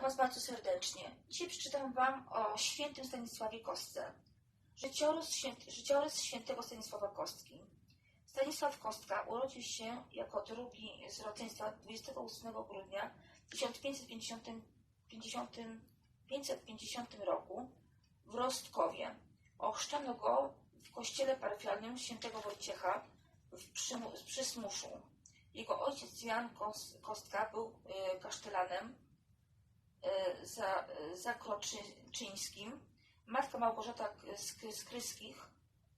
Witam Was bardzo serdecznie. Dzisiaj przeczytam Wam o świętym Stanisławie Kostce. Życiorys, święty, życiorys świętego Stanisława Kostki. Stanisław Kostka urodził się jako drugi z rodzeństwa 28 grudnia 1550, 50, 550 roku w Rostkowie. Ochrzczono go w kościele parafialnym świętego Wojciecha w Przymu, Przysmuszu. Jego ojciec Jan Kos- Kostka był y, kasztelanem za, zakroczyńskim. Matka Małgorzata Sk- Skryskich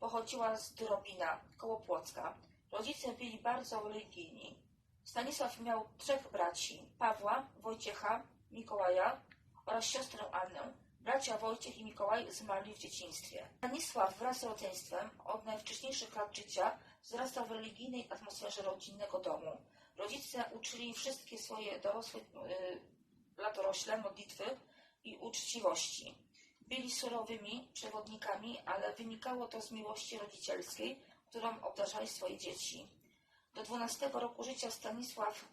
pochodziła z Drobina, koło Płocka. Rodzice byli bardzo religijni. Stanisław miał trzech braci, Pawła, Wojciecha, Mikołaja oraz siostrę Annę. Bracia Wojciech i Mikołaj zmarli w dzieciństwie. Stanisław wraz z rodzeństwem od najwcześniejszych lat życia wzrastał w religijnej atmosferze rodzinnego domu. Rodzice uczyli wszystkie swoje dorosłe y, latorośle modlitwy i uczciwości. Byli surowymi przewodnikami, ale wynikało to z miłości rodzicielskiej, którą obdarzali swoje dzieci. Do 12 roku życia Stanisław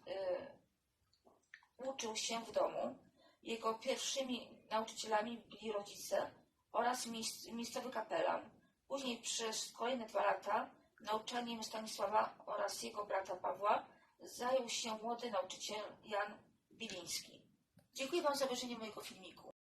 y, uczył się w domu. Jego pierwszymi nauczycielami byli rodzice oraz miejsc, miejscowy kapelan. Później przez kolejne dwa lata nauczaniem Stanisława oraz jego brata Pawła zajął się młody nauczyciel Jan Biliński. Dziękuję Wam za obejrzenie mojego filmiku.